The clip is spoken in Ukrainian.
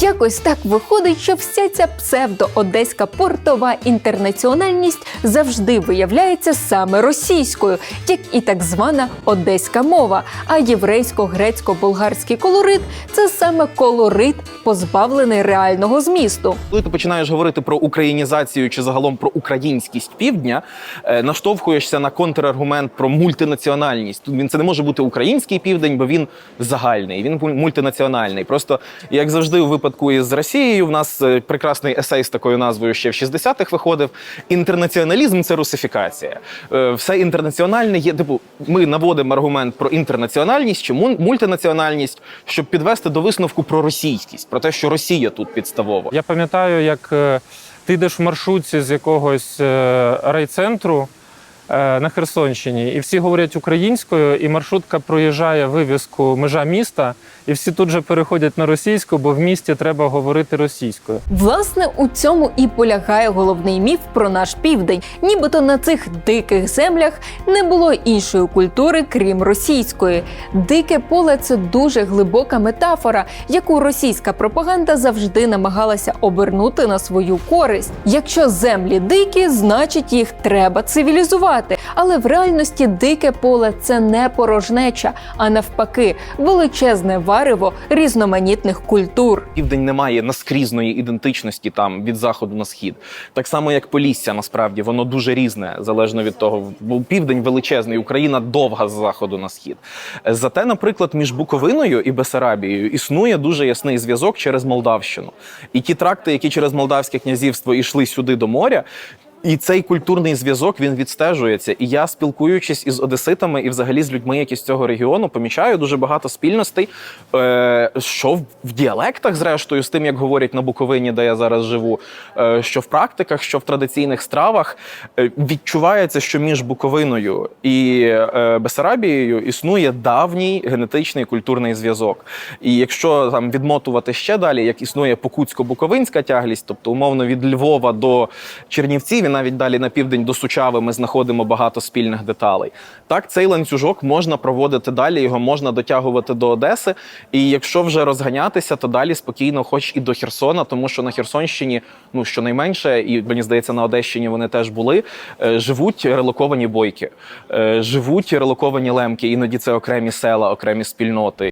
Якось так виходить, що вся ця псевдо-одеська портова інтернаціональність завжди виявляється саме російською, як і так звана одеська мова. А єврейсько-грецько-болгарський колорит це саме колорит, позбавлений реального змісту. Коли ти починаєш говорити про українізацію чи загалом про українськість півдня, е, наштовхуєшся на контраргумент про мультинаціональність. Він це не може бути український південь, бо він загальний, він мультинаціональний. Просто як завжди, у випадку із Росією, в нас е, прекрасний есей з такою назвою ще в 60-х виходив. Інтернаціоналізм це русифікація. Е, Все інтернаціональне є. Типу, ми наводимо аргумент про інтернаціональність чи мультинаціональність, щоб підвести до висновку про російськість, про те, що Росія тут підставово. Я пам'ятаю, як е, ти йдеш в маршрутці з якогось райцентру на Херсонщині, і всі говорять українською, і маршрутка проїжджає вивіску межа міста, і всі тут же переходять на російську, бо в місті треба говорити російською. Власне, у цьому і полягає головний міф про наш південь. Нібито на цих диких землях не було іншої культури, крім російської. Дике поле це дуже глибока метафора, яку російська пропаганда завжди намагалася обернути на свою користь. Якщо землі дикі, значить їх треба цивілізувати. Але в реальності дике поле це не порожнеча, а навпаки, величезне варево різноманітних культур. Південь не має наскрізної ідентичності там від заходу на схід. Так само, як Полісся, насправді воно дуже різне, залежно від того. Бо південь величезний, Україна довга з заходу на схід. Зате, наприклад, між Буковиною і Бесарабією існує дуже ясний зв'язок через Молдавщину. І ті тракти, які через Молдавське князівство йшли сюди до моря. І цей культурний зв'язок він відстежується. І я, спілкуючись із одеситами і взагалі з людьми, які з цього регіону, помічаю дуже багато спільностей, е, що в, діалектах, зрештою, з тим, як говорять на Буковині, де я зараз живу, е, що в практиках, що в традиційних стравах, е, відчувається, що між Буковиною і е, Бесарабією існує давній генетичний культурний зв'язок. І якщо там відмотувати ще далі, як існує покутсько-буковинська тяглість, тобто умовно від Львова до Чернівців і навіть далі на південь до Сучави ми знаходимо багато спільних деталей. Так, цей ланцюжок можна проводити далі, його можна дотягувати до Одеси. І якщо вже розганятися, то далі спокійно, хоч і до Херсона, тому що на Херсонщині, ну щонайменше, і мені здається, на Одещині вони теж були. е, Живуть релоковані бойки, е, живуть релоковані лемки. Іноді це окремі села, окремі спільноти.